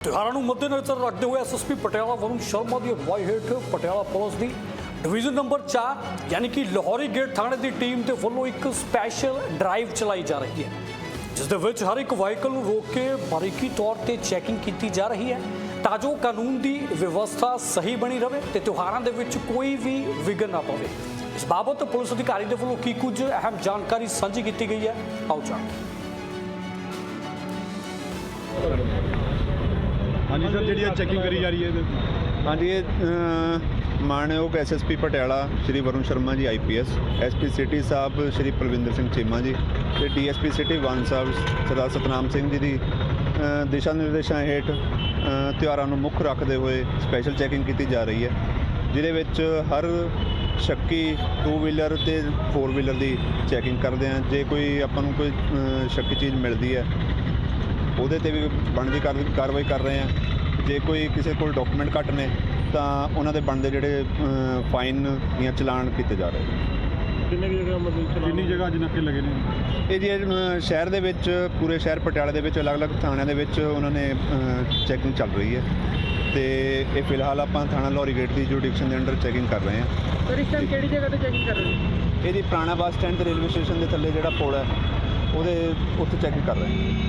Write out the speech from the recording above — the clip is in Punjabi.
ਤਿਉਹਾਰਾਂ ਨੂੰ ਮੱਦੇਨਜ਼ਰ ਰੱਖਦੇ ਹੋਏ ਐਸਐਸਪੀ ਪਟਿਆਲਾ ਵਰੁਣ ਸ਼ਰਮਾ ਦੀ ਅਗਵਾਈ ਹੇਠ ਪਟਿਆਲਾ ਪੁਲਿਸ ਦੀ ਡਿਵੀਜ਼ਨ ਨੰਬਰ 4 ਯਾਨੀ ਕਿ ਲਾਹੌਰੀ ਗੇਟ ਥਾਣੇ ਦੀ ਟੀਮ ਦੇ ਵੱਲੋਂ ਇੱਕ ਸਪੈਸ਼ਲ ਡਰਾਈਵ ਚਲਾਈ ਜਾ ਰਹੀ ਹੈ, ਜਿਸ ਦੇ ਵਿੱਚ ਹਰ ਇੱਕ ਵਾਹੀਕਲ ਨੂੰ ਰੋਕ ਕੇ ਬਾਰੀਕੀ ਤੌਰ ਤੇ ਚੈਕਿੰਗ ਕੀਤੀ ਜਾ ਰਹੀ ਹੈ, ਤਾਂ ਜੋ ਕਾਨੂੰਨ ਦੀ ਵਿਵਸਥਾ ਸਹੀ ਬਣੀ ਰਹੇ ਤੇ ਤਿਉਹਾਰਾਂ ਦੇ ਵਿੱਚ ਕੋਈ ਵੀ ਵਿਘਨ ਨਾ ਪਵੇ। ਇਸ ਬਾਬਤ ਪੁਲਿਸ ਅਧਿਕਾਰੀ ਦੇ ਵੱਲੋਂ ਕੀ ਕੁਝ ਅਹਿਮ ਜਾਣਕਾਰੀ ਸਾਂਝੀ ਕੀਤੀ ਗਈ ਹੈ, ਆਓ ਜਾਣਦੇ ਹਾਂਜੀ ਸਰ ਜਿਹੜੀ ਇਹ ਚੈਕਿੰਗ ਕਰੀ ਜਾ ਰਹੀ ਹੈ ਇਹਦੇ ਹਾਂਜੀ ਇਹ ਅ, ਮਾਣਯੋਗ SSP Patiala Shri Varun Sharma ji IPS SP city ਸਾਹਿਬ ਸ਼੍ਰੀ ਪ੍ਰਵਿੰਦਰ ਸਿੰਘ ਚੀਮਾ ਜੀ ਤੇ ਡੀਐਸਪੀ ਸਿਟੀ 1 ਸਾਹਿਬ ਸਰਦਾਰ ਸਤਨਾਮ ਸਿੰਘ ਜੀ ਦੀ ਅ, ਦਿਸ਼ਾ ਨਿਰਦੇਸ਼ਾਂ ਹੇਠ ਅ, ਤਿਉਹਾਰਾਂ ਨੂੰ ਮੁੱਖ ਰੱਖਦੇ ਹੋਏ ਸਪੈਸ਼ਲ ਚੈਕਿੰਗ ਕੀਤੀ ਜਾ ਰਹੀ ਹੈ ਜਿਹਦੇ ਵਿੱਚ ਹਰ ਸ਼ੱਕੀ ਟੂ ਵੀਲਰ ਤੇ ਫੋਰ ਵੀਲਰ ਦੀ ਚੈਕਿੰਗ ਕਰਦੇ ਹਾਂ। ਜੇ ਕੋਈ ਆਪਾਂ ਨੂੰ ਕੋਈ ਅ, ਸ਼ੱਕੀ ਚੀਜ਼ ਮਿਲਦੀ ਹੈ ਉਹਦੇ ਤੇ ਵੀ ਬਣਦੀ ਕਾਰ- ਕਾਰਵਾਈ ਕਰ ਰਹੇ ਹਾਂ। ਜੇ ਕੋਈ ਕਿਸੇ ਕੋਲ ਡਾਕੂਮੈਂਟ ਘੱਟ ਨੇ ਤਾਂ ਉਹਨਾਂ ਦੇ ਬਣਦੇ ਜਿਹੜੇ ਫਾਈਨ ਜਾਂ ਚਲਾਨ ਕੀਤੇ ਜਾ ਰਹੇ ਨੇ। ਕਿੰਨੇ ਜਗ੍ਹਾ ਮਤਲਬ ਕਿੰਨੀ ਜਗ੍ਹਾ ਅੱਜ ਨਾਕੇ ਲੱਗੇ ਨੇ? ਇਹ ਜੀ ਸ਼ਹਿਰ ਦੇ ਵਿੱਚ ਪੂਰੇ ਸ਼ਹਿਰ ਪਟਿਆਲੇ ਦੇ ਵਿੱਚ ਅਲੱਗ-ਅਲੱਗ ਥਾਣਿਆਂ ਦੇ ਵਿੱਚ ਉਹਨਾਂ ਨੇ ਚੈਕਿੰਗ ਚੱਲ ਰਹੀ ਹੈ। ਤੇ ਇਹ ਫਿਲਹਾਲ ਆਪਾਂ ਥਾਣਾ ਲੋਰੀ ਗੇਟ ਦੀ ਜੁਡੀਕਸ਼ਨ ਦੇ ਅੰਡਰ ਚੈਕਿੰਗ ਕਰ ਰਹੇ ਹਾਂ। ਸਰ ਇਸ ਟਾਈਮ ਕਿਹੜੀ ਜਗ੍ਹਾ ਤੇ ਚੈਕਿੰਗ ਕਰ ਰਹੇ ਹੋ? ਇਹ ਜੀ ਪੁਰਾਣਾ ਬੱਸ ਸਟੈਂਡ ਤੇ ਰੇਲਵੇ ਸਟੇਸ਼ਨ ਦੇ ਥੱਲੇ ਜਿਹੜਾ ਪੁਲ ਹੈ ਉਹਦੇ ਉੱਥੇ ਚੈਕਿੰਗ ਕਰ ਰਹੇ ਹਾਂ।